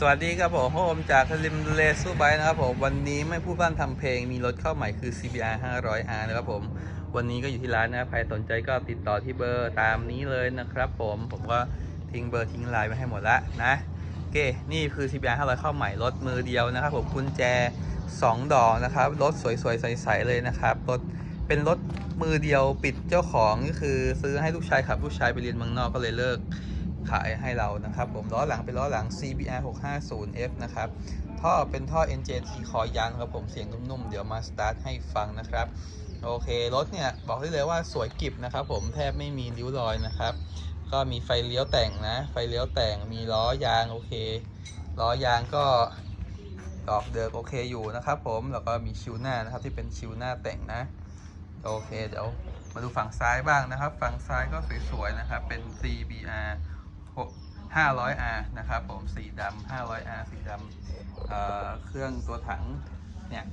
สวัสดีครับผมผมจากลิมเลซูไบนะครับผมวันนี้ไม่พูดบ้านทำเพลงมีรถเข้าใหม่คือ CBR 500R นะครับผมวันนี้ก็อยู่ที่ร้านนะใครสนใจก็ติดต่อที่เบอร์ตามนี้เลยนะครับผมผมก็ทิ้งเบอร์ทิ้งไลน์ไว้ให้หมดล้วนะโอเคนี่คือ CBR 500 เข้าใหม่รถมือเดียวนะครับผมกุญแจ 2 ดอกนะครับรถสวยๆใสๆเลยนะครับรถเป็นรถมือเดียวปิดเจ้าของก็คือซื้อให้ลูกชายขับลูกชายไปเรียนเมืองนอกก็เลยเลิก ขายให้เรานะครับผมล้อหลังเป็นล้อหลัง CBR 650F นะครับท่อเป็นท่อ NJT คอยางครับผมเสียงนุ่มๆ เดี๋ยวมาสตาร์ทให้ฟังนะครับโอเครถเนี่ยบอกได้เลยว่าสวยกิบนะครับผมแทบไม่มีริ้วรอยนะครับ ก็มีไฟเลี้ยวแต่งนะ ไฟเลี้ยวแต่งมีล้อยางโอเคล้อยางก็ดอกเดิมโอเคอยู่นะครับผมแล้วก็มีชิวหน้านะครับที่เป็นชิวหน้าแต่งนะโอเคเดี๋ยวมาดูฝั่งซ้ายบ้างนะครับ ฝั่งซ้ายก็สวยๆนะครับเป็น CBR 500R นะครับผมสีดำ 500R สีดำเเครื่องตัวถังเนี่ย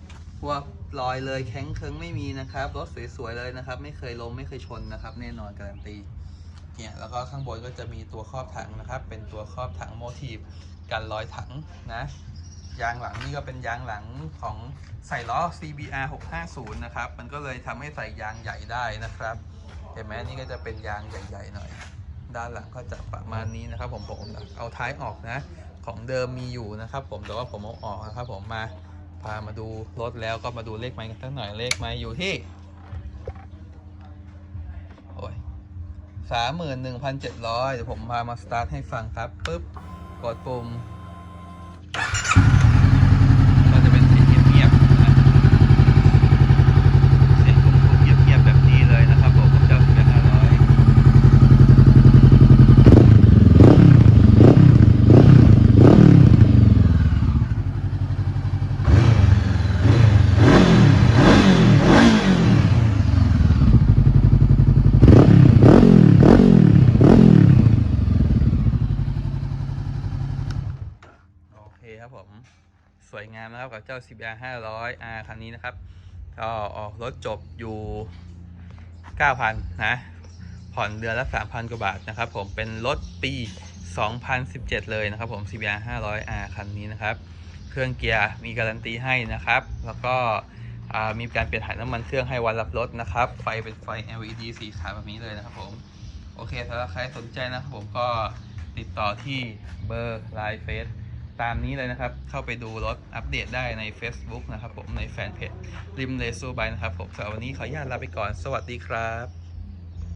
พวกรอยเลยแข็งเคิงไม่มีนะครับรถสวยๆเลยนะครับ ไม่เคยล้มไม่เคยชนนะครับ แน่นอนการันตีเนี่ยแล้วก็ข้างบนก็จะมีตัวครอบถังนะครับ เป็นตัวครอบถังโมทีฟกันรอยถังนะยางหลังนี่ก็เป็นยางหลังของใส่ล้อ CBR 650 นะครับ มันก็เลยทำให้ใส่ยางใหญ่ได้นะครับ เห็นไหมนี่ก็จะเป็นยางใหญ่ ๆ หน่อย ด้านหลังก็จะประมาณนี้นะครับ ผมผมเอาท้ายออกนะ ของเดิมมีอยู่นะครับ ผมแต่ว่าผมเอาออกนะครับ ผมมาพามาดูรถแล้วก็มาดูเลขไม้กันสักหน่อยเลขไม้อยู่ที่โอ้ยสามหมื่นหนึ่งพันเจ็ดร้อยเดี๋ยวผมพามาสตาร์ทให้ฟังครับปุ๊บกดปุ่ม ก็จะเป็นเสียงเงียบๆนะเสียงคุ้มๆเงียบๆแบบนี้เลยนะครับผมกับเจ้าเสียห้าร้อยโอเคครับผม สวยงามนะครับกับเจ้า CBR 500R คันนี้นะครับ ก็ออกรถจบอยู่ 9,000 นะ ผ่อนเดือนละ3,000 กว่าบาทนะครับ ผมเป็นรถปี 2017 เลยนะครับผม CBR 500R คันนี้นะครับ เครื่องเกียร์มีการันตีให้นะครับ แล้วก็มีการเปลี่ยนถ่ายน้ำมันเครื่องให้วันรับรถนะครับ ไฟเป็นไฟ LED สีขาวแบบนี้เลยนะครับผม โอเคสำหรับใครสนใจนะครับผมก็ติดต่อที่เบอร์ไลน์เฟซ ตามนี้เลยนะครับ เข้าไปดูรถอัปเดตได้ใน Facebook นะครับผมในแฟนเพจริมเลโซบายนะครับผมสำหรับวันนี้ขออนุญาตลาไปก่อน สวัสดีครับ